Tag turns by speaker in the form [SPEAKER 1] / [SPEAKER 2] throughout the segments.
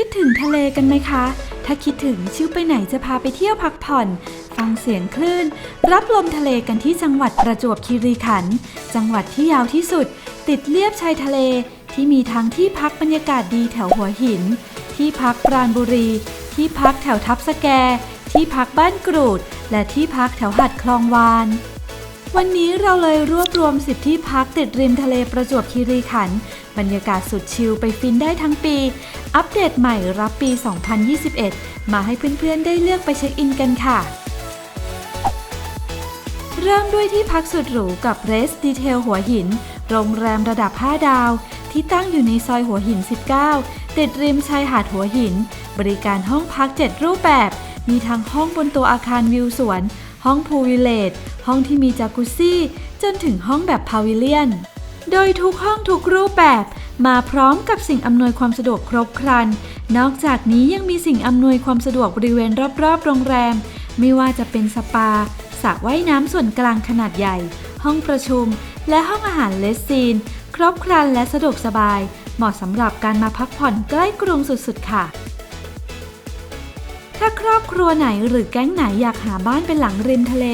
[SPEAKER 1] คิดถึงทะเลกันไหมคะ ถ้าคิดถึงชิวไปไหนจะพาไปเที่ยวพักผ่อน ฟังเสียงคลื่น รับลมทะเลกันที่จังหวัดประจวบคีรีขันธ์จังหวัดที่ยาวที่สุด ติดเลียบชายทะเล ที่มีทั้งที่พักบรรยากาศดีแถวหัวหิน ที่พักปราณบุรี ที่พักแถวทับสแก ที่พักบ้านกรูด และที่พักแถวหัดคลองวานวันนี้เราเลยรวบรวมสิบที่พักติดริมทะเลประจวบคีรีขันธ์ บรรยากาศสุดชิลไปฟินได้ทั้งปี อัปเดตใหม่รับปี 2021 มาให้เพื่อนๆได้เลือกไปเช็คอินกันค่ะ เริ่มด้วยที่พักสุดหรูกับ Rest Detail หัวหิน โรงแรมระดับ 5 ดาว ที่ตั้งอยู่ในซอยหัวหิน 19 ติดริมชายหาดหัวหิน บริการห้องพัก 7 รูปแบบ มีทั้งห้องบนตัวอาคารวิวสวน ห้องพูลวิลเลจห้องที่มีจากุซี่ จนถึงห้องแบบพาวิเลียน โดยทุกห้องทุกรูปแบบ มาพร้อมกับสิ่งอำนวยความสะดวกครบครัน นอกจากนี้ยังมีสิ่งอำนวยความสะดวกบริเวณรอบๆ โรงแรม ไม่ว่าจะเป็นสปาสระว่ายน้ำส่วนกลางขนาดใหญ่ ห้องประชุม และห้องอาหารเลสซีน ครบครันและสะดวกสบาย เหมาะสำหรับการมาพักผ่อนใกล้กรุงสุดๆ ค่ะถ้าครอบครัวไหนหรือแก๊งไหนอยากหาบ้านเป็นหลังริมทะเล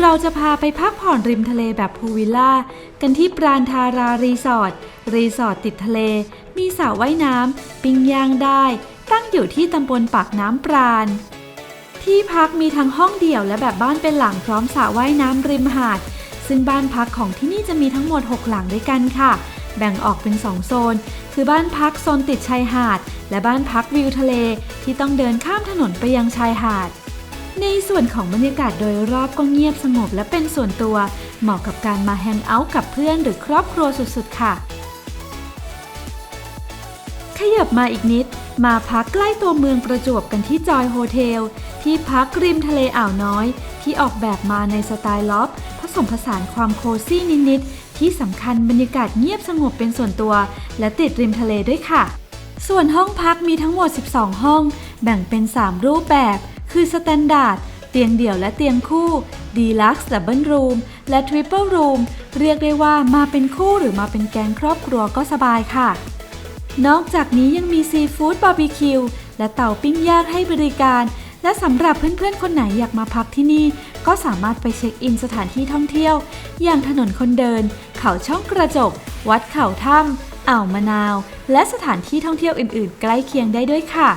[SPEAKER 1] เราจะพาไปพักผ่อนริมทะเลแบบพูลวิลล่า กันที่ปราณทารารีสอร์ท รีสอร์ทติดทะเล มีสระว่ายน้ำ ปิ้งย่างได้ ตั้งอยู่ที่ตำบลปากน้ำปราณ ที่พักมีทั้งห้องเดี่ยวและแบบบ้านเป็นหลังพร้อมสระว่ายน้ำริมหาด ซึ่งบ้านพักของที่นี่จะมีทั้งหมด 6 หลังด้วยกันค่ะ แบ่งออกเป็น 2 โซน คือบ้านพักโซนติดชายหาด และบ้านพักวิวทะเล ที่ต้องเดินข้ามถนนไปยังชายหาด ในส่วนของบรรยากาศโดยรอบก็เงียบสงบและเป็นส่วนตัว เหมาะกับการมาแฮงเอาท์กับเพื่อนหรือครอบครัวสุดๆ ค่ะ ขยับมาอีกนิด มาพักใกล้ตัวเมืองประจวบกันที่จอยโฮเทล ที่พักริมทะเลอ่าวน้อย ที่ออกแบบมาในสไตล์ล็อบผสมผสานความโคซี่นิดๆ ที่สำคัญบรรยากาศเงียบสงบเป็นส่วนตัว และติดริมทะเลด้วยค่ะ ส่วนห้องพักมีทั้งหมด 12 ห้อง แบ่งเป็น 3 รูปแบบ คือสแตนดาร์ดเตียงเดี่ยวและเตียงคู่ดีลักซ์ดับเบิลรูมและทริปเปิลรูมเรียกได้ว่ามาเป็นคู่หรือมาเป็นแก๊งครอบครัวก็สบายค่ะ นอกจากนี้ยังมีซีฟู้ดบาร์บีคิวและเตาปิ้งย่างให้บริการ และสำหรับเพื่อนๆ คนไหนอยากมาพักที่นี่ ก็สามารถไปเช็คอินสถานที่ท่องเที่ยว อย่างถนนคนเดิน เขาช่องกระจก วัดเขาถ้ำอ่าวมะนาว และสถานที่ท่องเที่ยวอื่นๆ ใกล้เคียงได้ด้วยค่ะ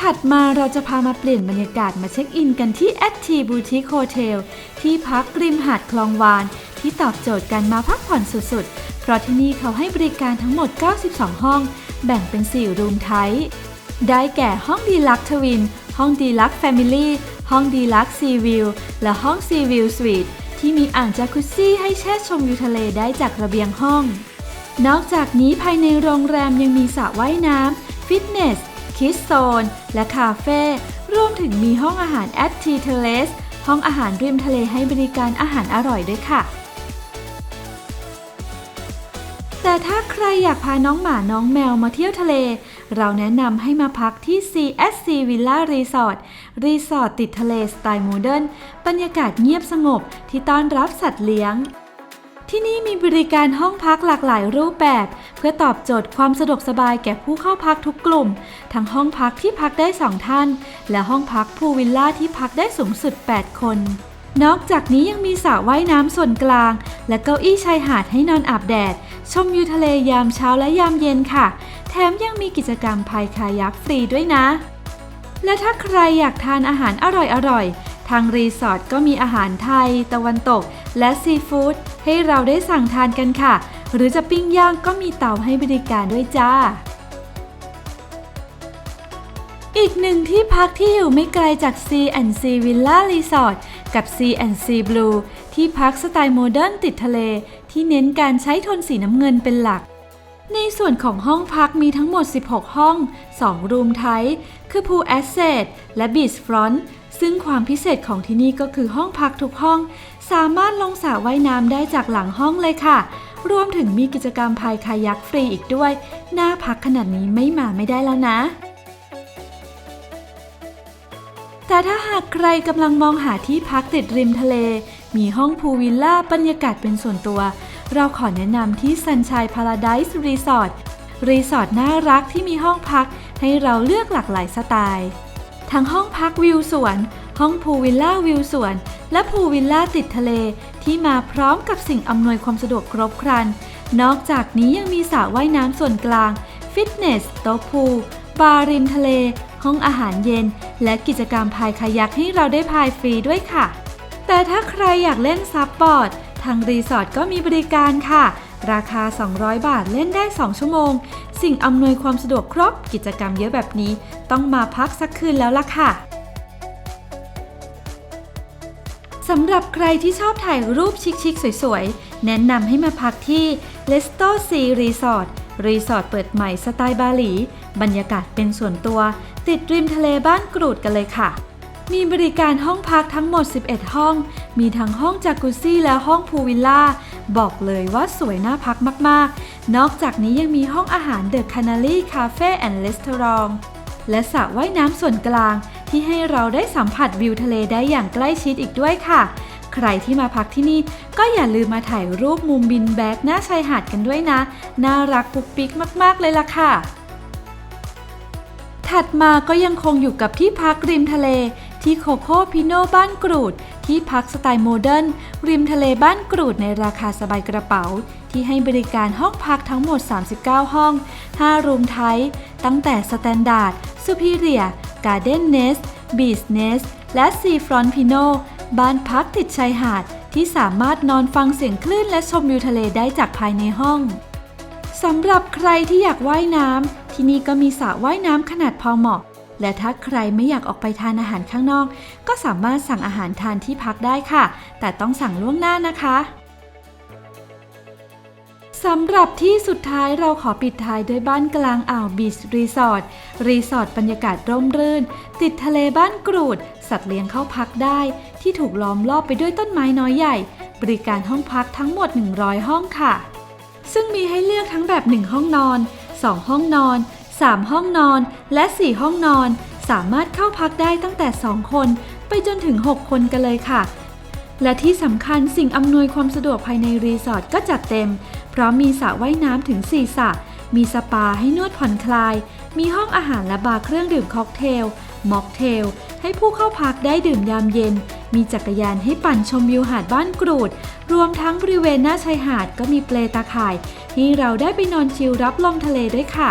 [SPEAKER 1] ถัดมาเราจะพามาเปลี่ยนบรรยากาศมาเช็คอินกันที่ a t t i Boutique Hotel ที่พักริมหาดคลองวาน ที่ตอบโจทย์การมาพักผ่อนสุดๆ เพราะที่นี่เขาให้บริการทั้งหมด 92 ห้อง แบ่งเป็น 4 รูมไทป์ได้แก่ห้องดีลักทวิน ห้องดีลักแฟมิลี่ ห้องดีลักซีวิว และห้องซีวิวสวีทที่มีอ่างจากุซซี่ให้แช่ชมวิวทะเลได้จากระเบียงห้อง นอกจากนี้ภายในโรงแรมยังมีสระว่ายน้ำฟิตเนส คิสโซน และคาเฟ่รวมถึงมีห้องอาหารแอตทีเทเลสห้องอาหารริมทะเลให้บริการอาหารอร่อยด้วยค่ะ แต่ถ้าใครอยากพาน้องหมาน้องแมวมาเที่ยวทะเล เราแนะนำให้มาพักที่ CSC Villa Resort รีสอร์ทติดทะเลสไตล์โมเดิร์นบรรยากาศเงียบสงบที่ต้อนรับสัตว์เลี้ยง ที่นี่มีบริการห้องพักหลากหลายรูปแบบ เพื่อตอบโจทย์ความสะดวกสบายแก่ผู้เข้าพักทุกกลุ่ม ทั้งห้องพักที่พักได้2ท่าน และห้องพักพูลวิลล่าที่พักได้สูงสุด 8 คน นอกจากนี้ยังมีสระว่ายน้ำส่วนกลาง และเก้าอี้ชายหาดให้นอนอาบแดด ชมวิวทะเลยามเช้าและยามเย็นค่ะ แถมยังมีกิจกรรมพายคายักฟรีด้วยนะ และถ้าใครอยากทานอาหารอร่อยๆทางรีสอร์ทก็มีอาหารไทย ตะวันตก และซีฟู้ดให้เราได้สั่งทานกันค่ะ หรือจะปิ้งย่างก็มีเตาให้บริการด้วยจ้า อีกหนึ่งที่พักที่อยู่ไม่ไกลจาก C&C Villa Resort กับ C&C Blue ที่พักสไตล์โมเดิร์นติดทะเล ที่เน้นการใช้โทนสีน้ำเงินเป็นหลักในส่วนของห้องพักมีทั้งหมด 16 ห้อง 2 รูมไทป์คือ Pool Asset และ Beach Front ซึ่งความพิเศษของที่นี่ก็คือห้องพักทุกห้อง สามารถลงสระว่ายน้ำได้จากหลังห้องเลยค่ะ รวมถึงมีกิจกรรมพายคายักฟรีอีกด้วยน่าพักขนาดนี้ไม่มาไม่ได้แล้วนะ แต่ถ้าหากใครกำลังมองหาที่พักติดริมทะเล มีห้องพูลวิลล่าบรรยากาศเป็นส่วนตัว เราขอแนะนำที่ Sunshine Paradise Resort รีสอร์ทน่ารักที่มีห้องพักให้เราเลือกหลากหลายสไตล์ ทั้งห้องพักวิวสวน ห้องพูลวิลล่าวิวสวน และพูวิลล่าติดทะเลที่มาพร้อมกับสิ่งอำนวยความสะดวกครบครัน นอกจากนี้ยังมีสระว่ายน้ำส่วนกลาง ฟิตเนส โต๊ะพูลบาร์ริมทะเล ห้องอาหารเย็น และกิจกรรมพายคายักให้เราได้พายฟรีด้วยค่ะ แต่ถ้าใครอยากเล่นซับบอร์ด ทางรีสอร์ทก็มีบริการค่ะ ราคา 200 บาทเล่นได้ 2 ชั่วโมง สิ่งอำนวยความสะดวกครบ กิจกรรมเยอะแบบนี้ ต้องมาพักสักคืนแล้วล่ะค่ะำหรับใครที่ชอบถ่ายรูปชิคๆสวยๆ แนะนำให้มาพักที่ l e s t o Sea Resort รีสอร์ทเปิดใหม่สไตล์บาหลี บรรยากาศเป็นส่วนตัว ติดริมทะเลบ้านกรูดกันเลยค่ะ มีบริการห้องพักทั้งหมด 11 ห้อง มีทั้งห้องจากุซี่และห้องพูลวิลล่า บอกเลยว่าสวยน่าพักมากๆ นอกจากนี้ยังมีห้องอาหารเดอะคานาลีคาเฟ่แอนด์รีสอร์ทและสระว่ายน้ำส่วนกลาง ที่ให้เราได้สัมผัสวิวทะเลได้อย่างใกล้ชิดอีกด้วยค่ะ ใครที่มาพักที่นี่ก็อย่าลืมมาถ่ายรูปมุมบินแบ็กหน้าชายหาดกันด้วยนะ น่ารักปุกปิกมาก ๆ เลยล่ะค่ะ ถัดมาก็ยังคงอยู่กับที่พักริมทะเลที่โคโค่พิโนบ้านกรูดที่พักสไตล์โมเดิร์นริมทะเลบ้านกรูดในราคาสบายกระเป๋า ที่ให้บริการห้องพักทั้งหมด 39 ห้อง 5 รูมไทย ตั้งแต่สแตนดาร์ดซูพิเรีย การ์เด้นเนสบีชเนสและซีฟรอนพิโนบ้านพักติดชายหาดที่สามารถนอนฟังเสียงคลื่นและชมวิวทะเลได้จากภายในห้องสำหรับใครที่อยากว่ายน้ำที่นี่ก็มีสระว่ายน้ำขนาดพอเหมาะ และถ้าใครไม่อยากออกไปทานอาหารข้างนอก ก็สามารถสั่งอาหารทานที่พักได้ค่ะ แต่ต้องสั่งล่วงหน้านะคะ สำหรับที่สุดท้ายเราขอปิดท้ายด้วยบ้านกลางอ่าวบีชรีสอร์ท รีสอร์ทบรรยากาศร่มรื่น ติดทะเลบ้านกรูด สัตว์เลี้ยงเข้าพักได้ ที่ถูกล้อมรอบไปด้วยต้นไม้น้อยใหญ่ บริการห้องพักทั้งหมด 100 ห้องค่ะ ซึ่งมีให้เลือกทั้งแบบ 1 ห้องนอน 2 ห้องนอน 3 ห้องนอน และ 4 ห้องนอน สามารถเข้าพักได้ตั้งแต่ 2 คน ไปจนถึง 6 คนกันเลยค่ะและที่สำคัญสิ่งอำนวยความสะดวกภายในรีสอร์ทก็จัดเต็ม พราะมีสระว่ายน้ำถึง4สระมีสปาให้นวดผ่อนคลาย มีห้องอาหารและบาร์เครื่องดื่มค็อกเทล ม็อกเทล ให้ผู้เข้าพักได้ดื่มยามเย็น มีจักรยานให้ปั่นชมวิวหาดบ้านกรูด รวมทั้งบริเวณหน้าชายหาดก็มีเปลตาข่ายให้เราได้ไปนอนชิลรับลมทะเลด้วยค่ะ